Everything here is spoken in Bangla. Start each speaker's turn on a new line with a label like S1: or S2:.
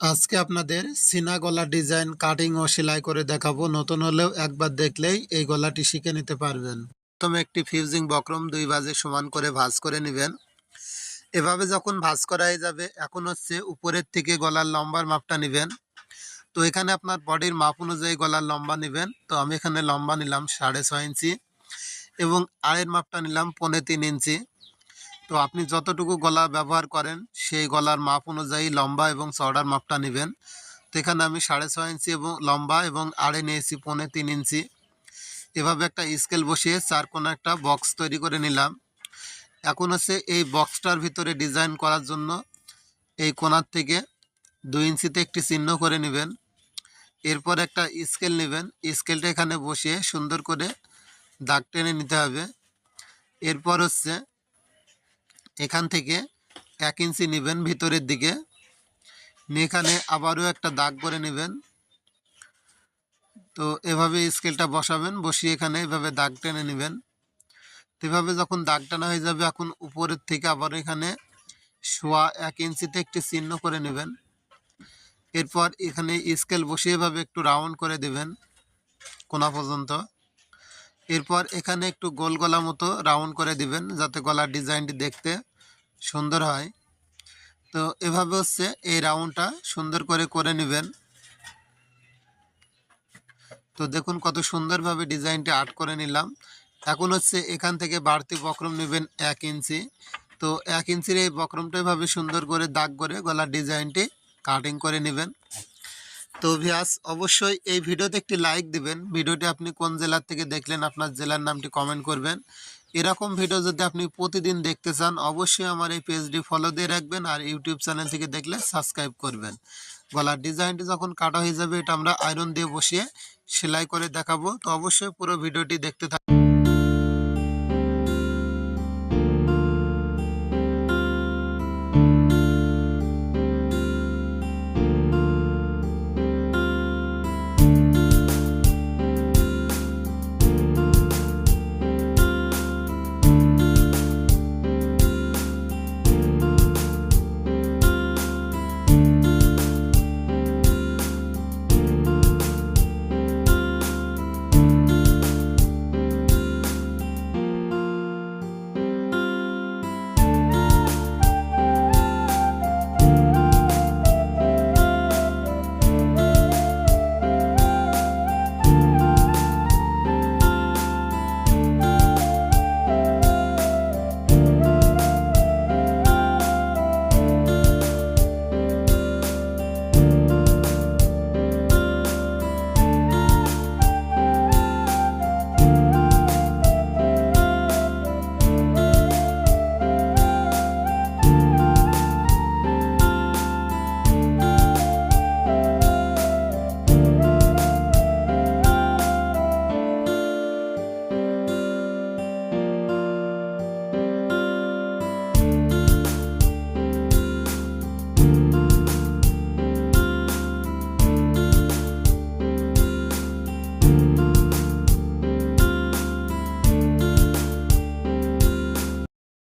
S1: আজকে আপনাদের সিনা গলা ডিজাইন কাটিং ও সেলাই করে দেখাবো। নতুন হলেও একবার দেখলেই এই গলাটি শিখে নিতে পারবেন। প্রথমে একটি ফিউজিং বক্রম দুই বাজে সমান করে ভাঁজ করে নেবেন। এভাবে যখন ভাঁজ করাই যাবে, এখন হচ্ছে উপরের থেকে গলার লম্বার মাপটা নেবেন। তো এখানে আপনার বডির মাপ অনুযায়ী গলার লম্বা নেবেন। তো আমি এখানে লম্বা নিলাম সাড়ে ছয় ইঞ্চি এবং আড়ের মাপটা নিলাম পৌনে তিন ইঞ্চি। তো আপনি যতটুকু গলা ব্যবহার করেন, সেই গলার মাপ অনুযায়ী লম্বা এবং চওড়ার মাপটা নেবেন। তো এখানে আমি সাড়ে ছয় ইঞ্চি এবং লম্বা এবং আড়ে নিয়েছি পৌনে তিন ইঞ্চি। এভাবে একটা স্কেল বসিয়ে চার কোনো একটা বক্স তৈরি করে নিলাম। এখন হচ্ছে এই বক্সটার ভিতরে ডিজাইন করার জন্য এই কোনার থেকে দুই ইঞ্চিতে একটি চিহ্ন করে নেবেন। এরপর একটা স্কেল নেবেন। স্কেলটা এখানে বসিয়ে সুন্দর করে দাগ টেনে নিতে হবে। এরপর হচ্ছে এখান থেকে এক ইঞ্চি নেবেন ভিতরের দিকে। এখানে আবারও একটা দাগ করে নেবেন। তো এভাবে স্কেলটা বসাবেন, বসিয়ে এখানে এভাবে দাগ টেনে নেবেন। এভাবে যখন দাগ টানা হয়ে যাবে, এখন উপরের থেকে আবার এখানে শোয়া এক ইঞ্চিতে একটি চিহ্ন করে নেবেন। এরপর এখানে স্কেল বসিয়ে এভাবে একটু রাউন্ড করে দেবেন কোনা পর্যন্ত। এরপর এখানে একটু গোল গলা মতো রাউন্ড করে দিবেন, যাতে গলার ডিজাইনটি দেখতে সুন্দর হয়। তো এভাবে হচ্ছে এই রাউন্ডটা সুন্দর করে করে নেবেন। তো দেখুন কত সুন্দরভাবে ডিজাইনটি আর্ট করে নিলাম। এখন হচ্ছে এখান থেকে বাড়তি বক্রম নেবেন এক ইঞ্চি। তো এক ইঞ্চির এই বক্রমটা এভাবে সুন্দর করে দাগ করে গলার ডিজাইনটি কাটিং করে নেবেন। তো ভিয়াস, অবশ্যই এই ভিডিওতে একটি লাইক দিবেন। ভিডিওটি আপনি কোন জেলার থেকে দেখলেন, আপনার জেলার নামটি কমেন্ট করবেন। এরকম ভিডিও যদি আপনি প্রতিদিন দেখতে চান, অবশ্যই আমার এই পেজটি ফলো দিয়ে রাখবেন আর ইউটিউব চ্যানেল থেকে দেখলে সাবস্ক্রাইব করবেন। গলার ডিজাইনটি যখন কাটা হয়ে যাবে, এটা আমরা আয়রন দিয়ে বসিয়ে সেলাই করে দেখাবো। তো অবশ্যই পুরো ভিডিওটি দেখতে থাকুন